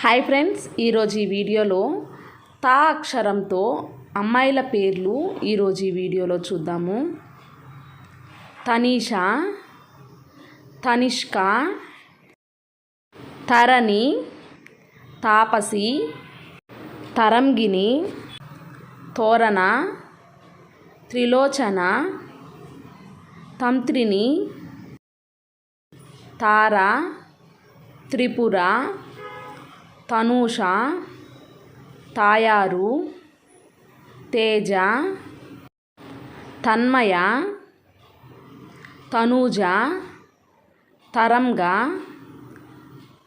Hi friends ఈరోజు ఈ వీడియోలో తా అక్షరంతో అమ్మాయిల పేర్లు ఈరోజు ఈ వీడియోలో చూద్దాము. తనీష తనిష్క తరణి తాపసి తరంగిణి తోరణ త్రిలోచన తంత్రిని తార త్రిపుర తనూష తాయారు తేజ తన్మయ తనూజ తరంగ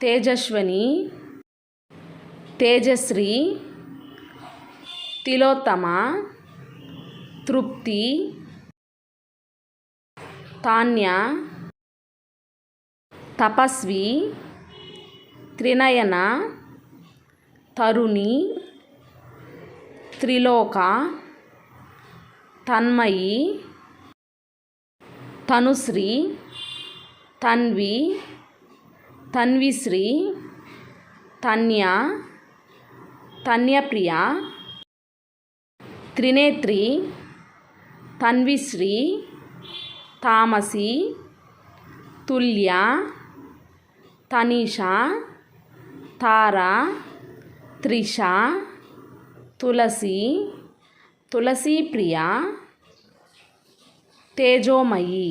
తేజస్వని తేజశ్రీ తిలోత్తమ తృప్తి తాన్య తపస్వి త్రినయన తరుణి త్రిలోక తన్మయి తనుశ్రీ తన్వి తన్విశ్రీ తన్య తన్యప్రియ త్రినేత్రి తన్విశ్రీ తామసి తుల్య తనీష తార त्रिषा तुलसी तुलसी प्रिया तेजोमयी।